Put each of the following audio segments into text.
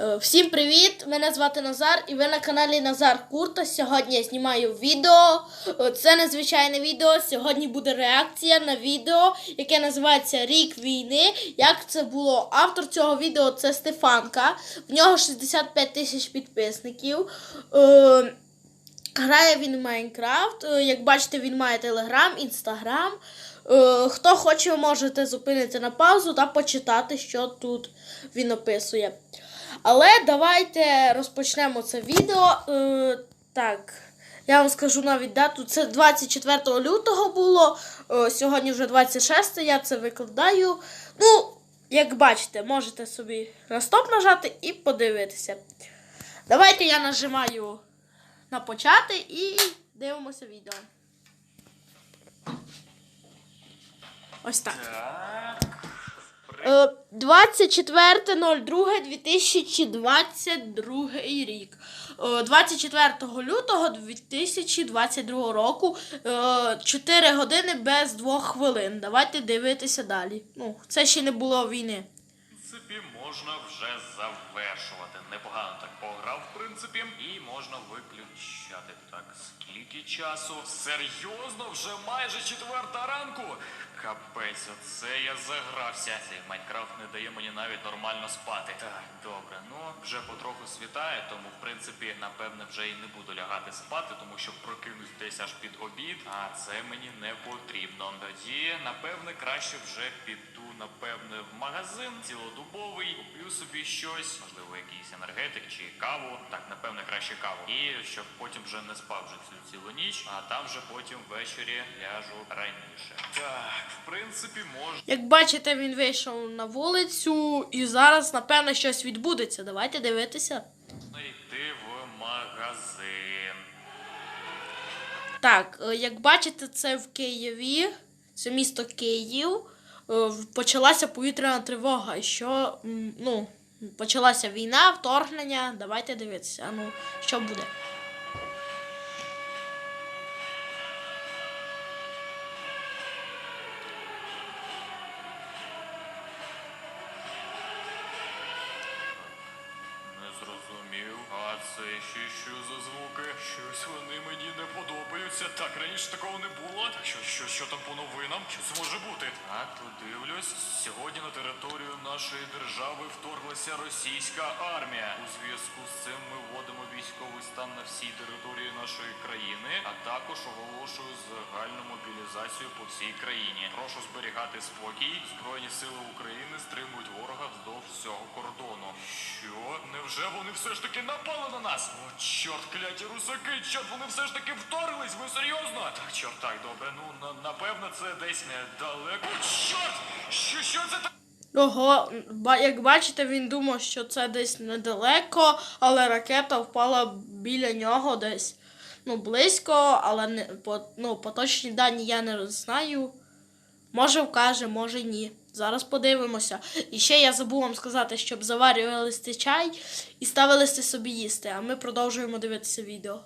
Е, Всім привіт! Мене звати Назар і ви на каналі Назар Курта. Сьогодні я знімаю відео. Е, Це незвичайне відео. Сьогодні буде реакція на відео, яке називається Рік війни. Як це було? Автор цього відео це Стефанка. В нього 65 тисяч підписників. Е, Грає він в Майнкрафт. Як бачите, він має Телеграм, Інстаграм. Хто хоче, можете зупинити на паузу та почитати, що тут він описує. Але давайте розпочнемо це відео. Е, так, я вам скажу навіть дату. Це 24 лютого було. Е, сьогодні вже 26, я це викладаю. Ну, як бачите, можете собі на стоп нажати і подивитися. Давайте я нажимаю на почати і дивимося відео. Ось так. Так. Е, 24.02.2022 рік. Е, 24 лютого 2022 року. е, 4 години без 2 хвилин. Давайте дивитися далі. Ну, це ще не було війни. В принципі, можна вже завершувати. Непогано так пограв, в принципі, і можна виключати. Так, скільки часу? Серйозно, вже майже четверта ранку. Капець, оце я загрався. Цей Майнкрафт не дає мені навіть нормально спати. Так, добре, ну вже потроху світає, тому в принципі, напевне, вже і не буду лягати спати, тому що прокинусь десь аж під обід, а це мені не потрібно. Тоді, напевне, краще вже піду, напевне, в магазин цілодобовий, куплю собі щось, можливо, якийсь енергетик чи каву. Так, напевне, краще каву. І щоб потім вже не спав вже цю цілу ніч, а там вже потім ввечері ляжу раніше. Так, в принципі, можна. Як бачите, він вийшов на вулицю і зараз, напевно, щось відбудеться. Давайте дивитися. йти в магазин. Так, е, як бачите, це в Києві, це місто Київ. Е, Почалася повітряна тривога. І що, ну, почалася війна, вторгнення. Давайте дивитися. А ну, що буде. Вони мені не подобаються. Так раніше такого не було. Так що, що, що там по новинам? Що це може бути? А тут дивлюсь. Сьогодні на територію нашої держави вторглася російська армія. У зв'язку з цим ми вводимо військовий стан на всій території нашої країни, а також оголошую загальну мобілізацію по всій країні. Прошу зберігати спокій. Збройні сили України стримують ворога вздовж всього кордону. Що? Невже вони все ж таки напали на нас? О, чорт, кляті русаки, чорт, вони все ж таки вторглись, ви серйозно? Так, чорт, так, добре, ну на, напевно це десь недалеко. Чорт! Що, що це таке? Ого, як бачите, він думав, що це десь недалеко, але ракета впала біля нього десь ну, близько, але не, по, ну, поточні дані я не знаю. Може вкаже, може ні. Зараз подивимося. І ще я забув вам сказати, щоб заварювали чай і ставили собі їсти, а ми продовжуємо дивитися відео.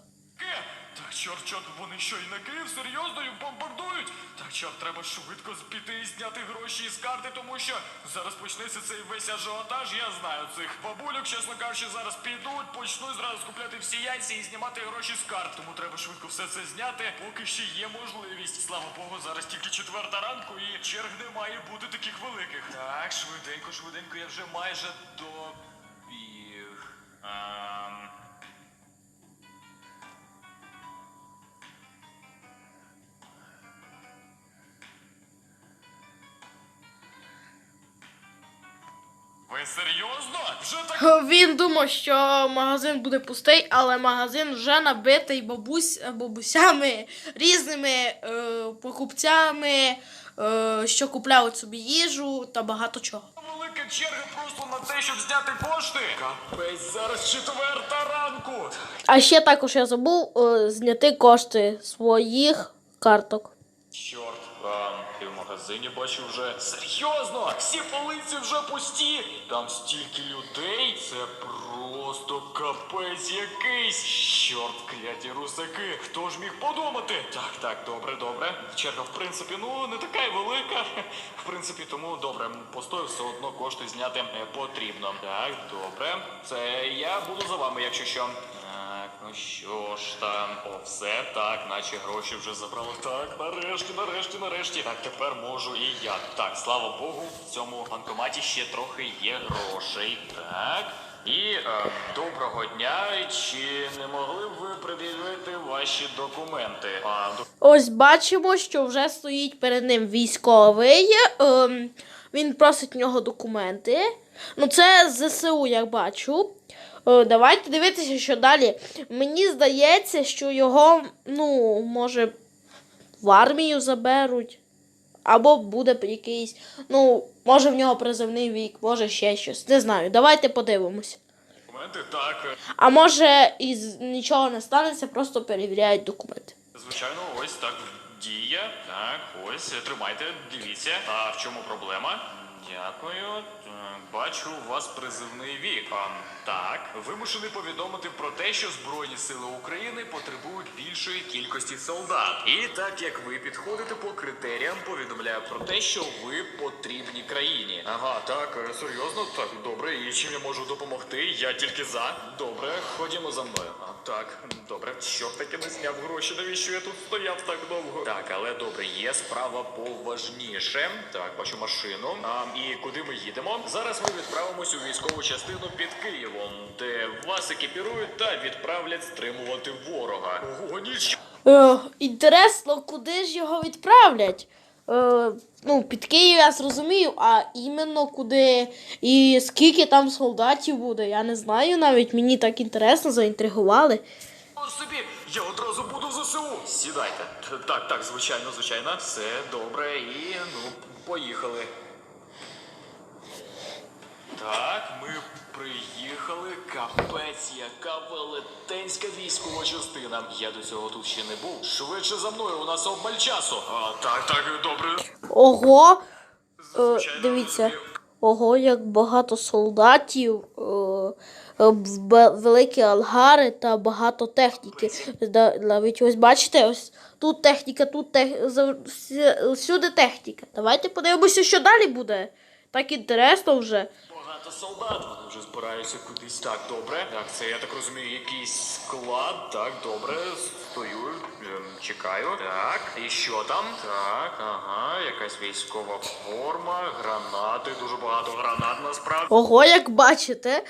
Так, чорт, чорт, вони що, і на Київ серйозно їх бомбардують? Так, чорт, треба швидко піти і зняти гроші із карти, тому що зараз почнеться цей весь ажіотаж, я знаю цих бабульок, чесно кажучи, зараз підуть, почнуть зразу купляти всі яйця і знімати гроші з карт. Тому треба швидко все це зняти, поки ще є можливість. Слава Богу, зараз тільки четверта ранку і черг не має бути таких великих. Так, швиденько, швиденько, я вже майже добіг. Ем... Він думав, що магазин буде пустий, але магазин вже набитий бабусь, бабусями, різними е, покупцями, е, що купляють собі їжу та багато чого. велика черга просто на те, щоб зняти кошти. Капець, зараз четверта ранку. А ще також я забув е, зняти кошти своїх карток. Чорт, а, магазині бачу вже серйозно. Всі полиці вже пусті. Там стільки людей. Це просто капець якийсь. Чорт, кляті русаки. Хто ж міг подумати? Так, так, добре, добре. Черга, в принципі, ну не така й велика. В принципі, тому добре, постою все одно кошти зняти е, потрібно. Так, добре. Це я буду за вами, якщо що. Ну що ж там, о, все так, наче гроші вже забрали. Так, нарешті, нарешті, нарешті. Так, тепер можу і я. Так, слава Богу, в цьому банкоматі ще трохи є грошей. Так. І е, доброго дня. Чи не могли б ви пред'явити ваші документи? А, до- Ось бачимо, що вже стоїть перед ним військовий. Ем, він просить в нього документи. Ну, це ЗСУ, як бачу. Е, давайте дивитися, що далі. Мені здається, що його, ну, може, в армію заберуть. Або буде якийсь, ну, може в нього призовний вік, може ще щось. Не знаю. Давайте подивимось. документи? Так. А може і нічого не станеться, просто перевіряють документи. Звичайно, ось так діє. Так, ось, тримайте, дивіться. А в чому проблема? Дякую. Е, Бачу, у вас призивний вік. А, так, вимушений повідомити про те, що Збройні Сили України потребують більшої кількості солдат. І так як ви підходите по критеріям, повідомляю про те, що ви потрібні країні. Ага, так, е, серйозно, так, добре. І чим я можу допомогти? Я тільки за. Добре, ходімо за мною. А, так, добре. Що таки не зняв гроші? Навіщо я тут стояв так довго? Так, але добре, є справа поважніше. Так, бачу машину. А, і куди ми їдемо? Зараз ми відправимось у військову частину під Києвом, де вас екіпірують та відправлять стримувати ворога. Ого, ніч. Е, інтересно, куди ж його відправлять? Е, ну, під Київ я зрозумію, а іменно куди і скільки там солдатів буде, я не знаю навіть. Мені так інтересно, заінтригували. Собі, я одразу буду в ЗСУ. Сідайте. Так, так, звичайно, звичайно. Все добре і ну, поїхали. Так, ми приїхали. Капець, яка велетенська військова частина. Я до цього тут ще не був. Швидше за мною, у нас обмаль часу. А, так, так, добре. Ого, е, дивіться, ого, як багато солдатів, е, е, великі алгари та багато техніки. Навіть ось бачите, ось тут техніка, тут тех... за- всі- всюди техніка. Давайте подивимося, що далі буде. Так інтересно вже. Багато солдат, вони вже збираються кудись. Так, добре. Так, це я так розумію, якийсь склад. Так, добре, стою, ем, чекаю. Так, і що там? Так, ага, якась військова форма, гранати, дуже багато гранат насправді. Ого, як бачите,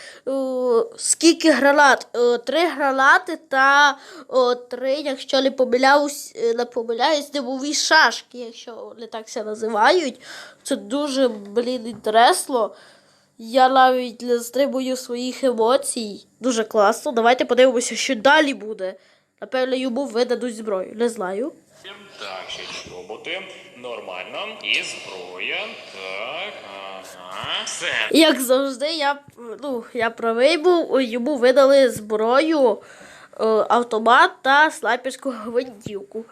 скільки гранат? Е, Три гранати та три, якщо не помиляюсь, е, не помиляюсь, димові шашки, якщо вони так це називають. Це дуже, блін, інтересно. Я навіть не стримую своїх емоцій. Дуже класно. Давайте подивимося, що далі буде. Напевно, йому видадуть зброю. Не знаю. Так, ще чоботи. Нормально. І зброя. Так, ага. Все. Як завжди, я, ну, я правий був, йому видали зброю, е, автомат та снайперську гвинтівку.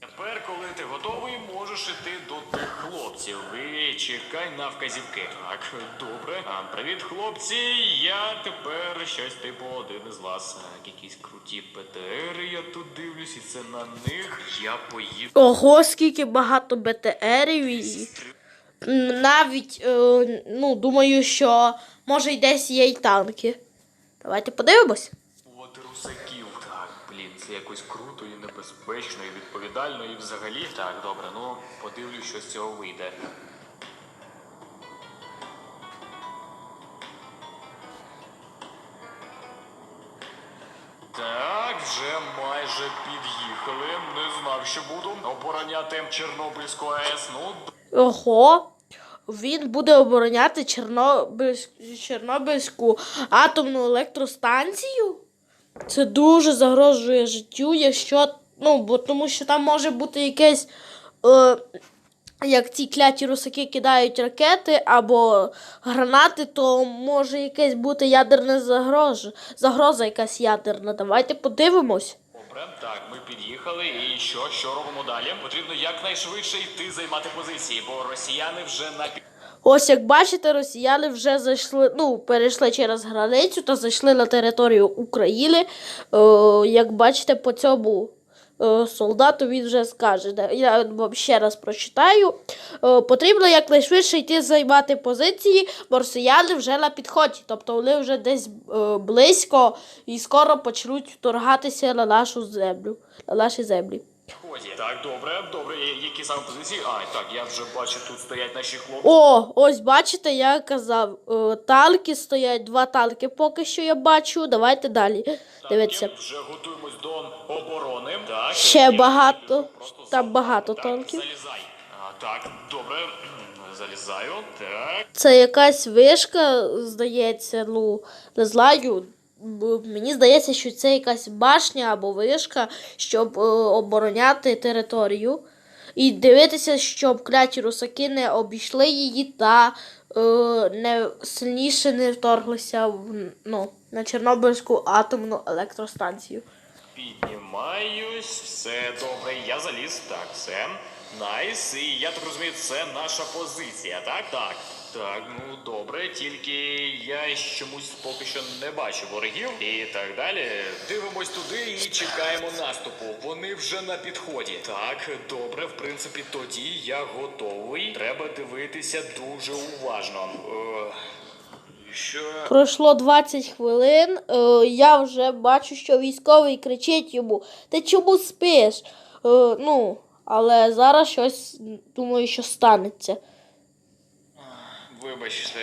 Тепер, коли ти готовий, можеш іти до тих хлопців. І чекай на вказівки. Так, добре. А, привіт, хлопці. Я тепер щось типу один із вас. Так, якісь круті ПТРи я тут дивлюсь, і це на них я поїду. Ого, скільки багато БТРів і навіть, е, ну, думаю, що може й десь є й танки. Давайте подивимось. От русаків. Так, блін, це якось круто і небезпечно, і відповідально, і взагалі. Так, добре, ну подивлюсь, що з цього вийде. Так, вже майже під'їхали. Не знав, що буду обороняти Чорнобильську АЕС. Ну, Ого. Він буде обороняти Чорнобильську, Чорнобильську атомну електростанцію. Це дуже загрожує життю, якщо. Ну, бо тому що там може бути якесь. Е, як ці кляті русаки кидають ракети або гранати, то може якесь бути ядерна загроза, загроза якась ядерна. Давайте подивимось. Добре, так, ми під'їхали. І що? Що робимо далі? Потрібно якнайшвидше йти займати позиції, бо росіяни вже на Ось як бачите, росіяни вже зайшли, ну, перейшли через границю та зайшли на територію України. Е, як бачите, по цьому солдату він вже скаже. Я вам ще раз прочитаю. Е, потрібно якнайшвидше йти займати позиції, бо росіяни вже на підході. Тобто вони вже десь е, близько і скоро почнуть вторгатися на нашу землю, на наші землі. Так, добре, добре. Які саме позиції? А, так, я вже бачу, тут стоять наші хлопці. О, ось бачите, я казав, е, танки стоять, два танки поки що я бачу. Давайте далі. Дивіться. Вже. Так, Ще багато. Там багато танків. Так, добре. Залізаю. Так. Це якась вишка, здається, ну, не знаю. Мені здається, що це якась башня або вишка, щоб е, обороняти територію. І дивитися, щоб кляті русаки не обійшли її та е, не сильніше не вторглися в, ну, на Чорнобильську атомну електростанцію. Піднімаюсь, все добре, я заліз. Так, все. Найс. І я так розумію, це наша позиція, так? Так. Так, ну добре, тільки я чомусь поки що не бачу ворогів і так далі. Дивимось туди і чекаємо наступу. Вони вже на підході. Так, добре, в принципі, тоді я готовий. Треба дивитися дуже уважно. Е, що Пройшло 20 хвилин. Е, я вже бачу, що військовий кричить йому: Ти чому спиш? Е, ну, але зараз щось думаю, що станеться. Вибачте,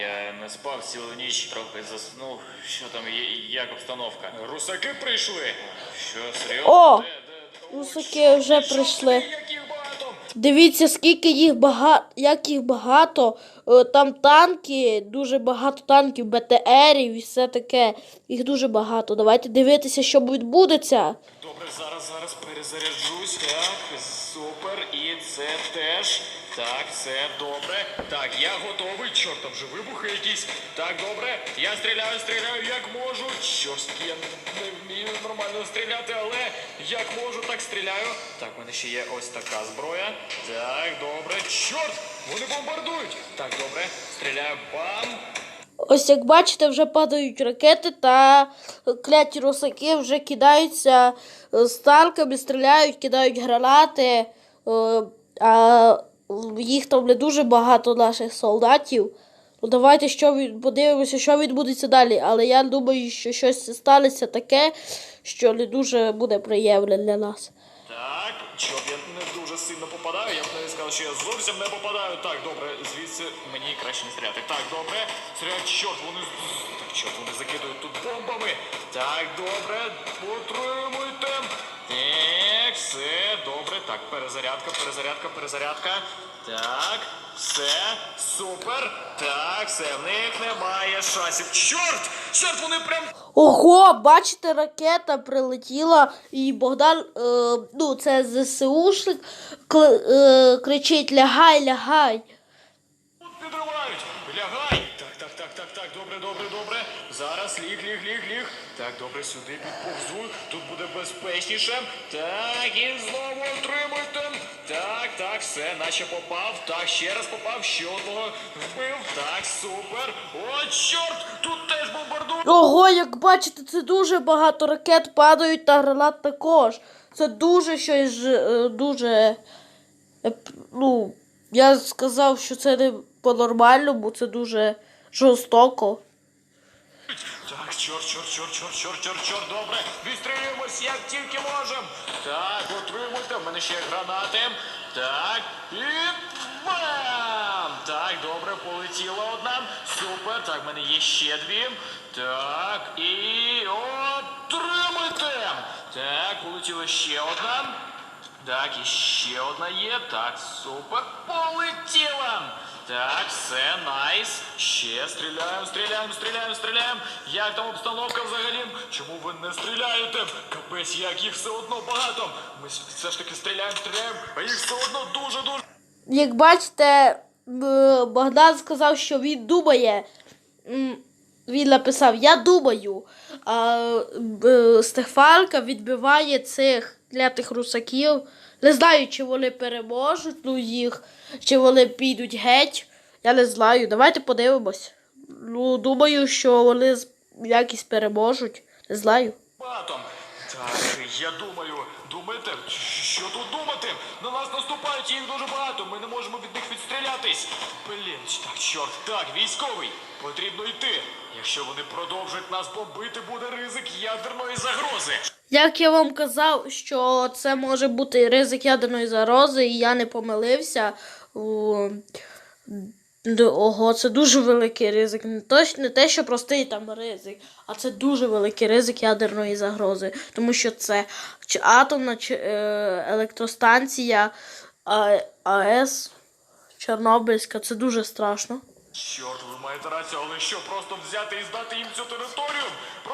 я не спав цілу ніч, трохи заснув. Що там, є- як обстановка? Русаки прийшли? Що, серйозно? О! Де, де? Русаки вже Що прийшли. собі, як їх багато? Дивіться, скільки їх багато, як їх багато. Е, Там танки, дуже багато танків, БТРів і все таке. Їх дуже багато. Давайте дивитися, що відбудеться. Добре, зараз, зараз перезаряджусь. Так, супер. І це теж. Так, все добре. Так, я готовий. Чорт, там вже вибухи якісь. Так, добре. Я стріляю, стріляю, як можу. Чорт, я не вмію нормально стріляти, але як можу, так стріляю. Так, в мене ще є ось така зброя. Так, добре. Чорт! Вони бомбардують. Так, добре. Стріляю. Бам! Ось як бачите, вже падають ракети та кляті русаки вже кидаються е, з танками, стріляють, кидають гранати. е, А їх там не дуже багато наших солдатів. Ну давайте що від... подивимося, що відбудеться далі. Але я думаю, що щось станеться таке, що не дуже буде приємне для нас. Так, чорт, я не дуже сильно попадаю. Я б навіть сказав, що я зовсім не попадаю. Так, добре, звідси мені краще не стріляти. Так, добре. Стріляють, чорт, вони. Так, чорт, вони закидують тут бомбами. Так, добре, потримуйте. Все, добре. Так, перезарядка, перезарядка, перезарядка. Так, все, супер. Так, все, в них немає шасів. Чорт! Чорт, вони прям Ого, бачите, ракета прилетіла, і Богдан, е, ну це ЗСУшник, е, кричить Лягай, лягай. Тут підривають! Лягай! Так, так, так, так, так, добре, добре, добре. Зараз ліг, ліг, ліг, ліг. Так, добре, сюди підповзу. Тут буде безпечніше. Так, і знову отримуйте. Так, так, все, наче попав. Так, ще раз попав, ще одного вбив. Так, супер. О, чорт! Тут теж бомбардують. Ого, як бачите, це дуже багато ракет падають та гранат також. Це дуже щось е, дуже. е, Ну, я сказав, що це не по-нормальному, це дуже жорстоко. Так, чорт, чорт, чорт, чорт, чорт, чорт, чорт, добре. Відстрілюємось, як тільки можемо. Так, отримуйте, в мене ще гранати. Так, і бам! Так, добре, полетіла одна. Супер. Так, в мене є ще дві. Так, і отримуйте. Так, полетіла ще одна. Так, і ще одна є. Так, супер. Полетіла. Так, все, найс. Ще стріляємо, стріляємо, стріляємо, стріляємо. Як там обстановка взагалі? Чому ви не стріляєте? Капець, як їх все одно багато. Ми все ж таки стріляємо, стріляємо, а їх все одно дуже-дуже. Як бачите, Богдан сказав, що він думає. він написав: Я думаю, а, Стефанка відбиває цих клятих русаків. Не знаю, чи вони переможуть ну, їх, чи вони підуть геть. Я не знаю. Давайте подивимось. Ну, думаю, що вони якісь переможуть. Не знаю. Батом. Так, я думаю, думайте, що тут думати? На нас наступають, їх дуже багато, ми не можемо від них відстрілятись. Блін, так, чорт, так, військовий, потрібно йти. Якщо вони продовжать нас бомбити, буде ризик ядерної загрози. Як я вам казав, що це може бути ризик ядерної зарози, і я не помилився. Ого, це дуже великий ризик. Не, точ, не те, що простий там ризик, а це дуже великий ризик ядерної загрози. Тому що це чи атомна чи, е, електростанція а, АЕС Чорнобильська. Це дуже страшно. Чорт, ви маєте рацію, але що, просто взяти і здати їм цю територію?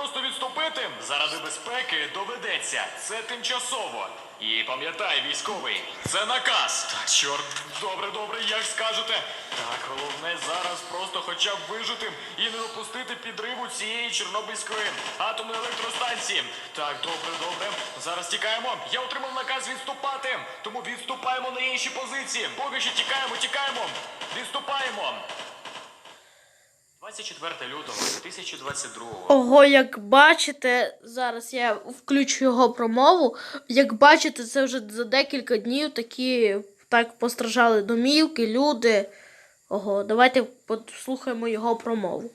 Просто відступити? Заради безпеки доведеться. Це тимчасово. І пам'ятай, військовий, це наказ. Так, чорт, добре, добре, як скажете. Так, головне зараз просто хоча б вижити і не допустити підриву цієї Чорнобильської атомної електростанції. Так, добре, добре. Зараз тікаємо. Я отримав наказ відступати. Тому відступаємо на інші позиції. Поки що тікаємо, тікаємо. Відступаємо. 24 лютого 2022 Ого, як бачите, зараз я включу його промову. Як бачите, це вже за декілька днів такі так постраждали домівки, люди. Ого, давайте послухаємо його промову.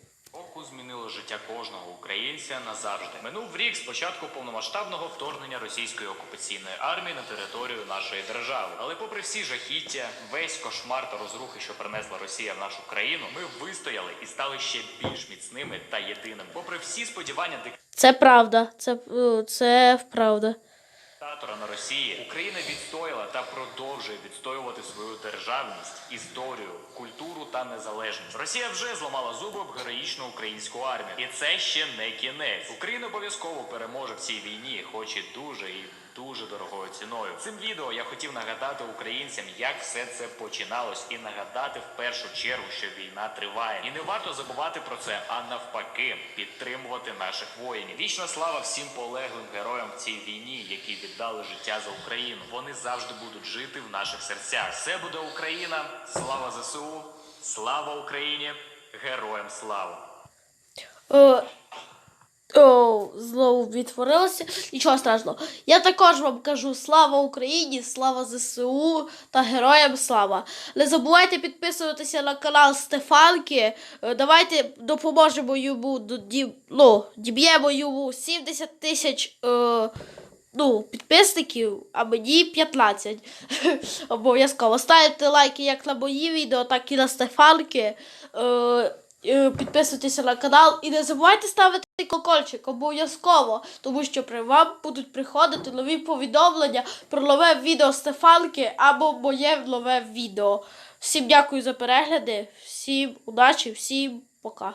року змінило життя кожного українця назавжди. Минув рік з початку повномасштабного вторгнення російської окупаційної армії на територію нашої держави. Але, попри всі жахіття, весь кошмар та розрухи, що принесла Росія в нашу країну, ми вистояли і стали ще більш міцними та єдиними. Попри всі сподівання Це правда, це, е, це правда. Диктатора на Росії, Україна відстояла та продовжує відстоювати свою державність, історію, культуру та незалежність. Росія вже зламала зуби об героїчну українську армію, і це ще не кінець. Україна обов'язково переможе в цій війні, хоч і дуже і дуже дорогою ціною. Цим відео я хотів нагадати українцям, як все це починалось, і нагадати в першу чергу, що війна триває. І не варто забувати про це, а навпаки, підтримувати наших воїнів. Вічна слава всім полеглим героям в цій війні, які віддали життя за Україну. Вони завжди будуть жити в наших серцях. Все буде Україна. Слава ЗСУ, слава Україні, героям слава! О, о, знову відтворилося. Нічого страшного. Я також вам кажу слава Україні, слава ЗСУ та героям слава. Не забувайте підписуватися на канал Стефанки. Е, Давайте допоможемо йому ну, діб'ємо йому 70 тисяч. Е, Ну, підписників, а мені 15. Обов'язково. Ставте лайки як на мої відео, так і на Стефанки. Е, підписуйтеся на канал і не забувайте ставити колокольчик обов'язково, тому що при вам будуть приходити нові повідомлення про нове відео Стефанки або моє нове відео. Всім дякую за перегляди, всім удачі, всім пока.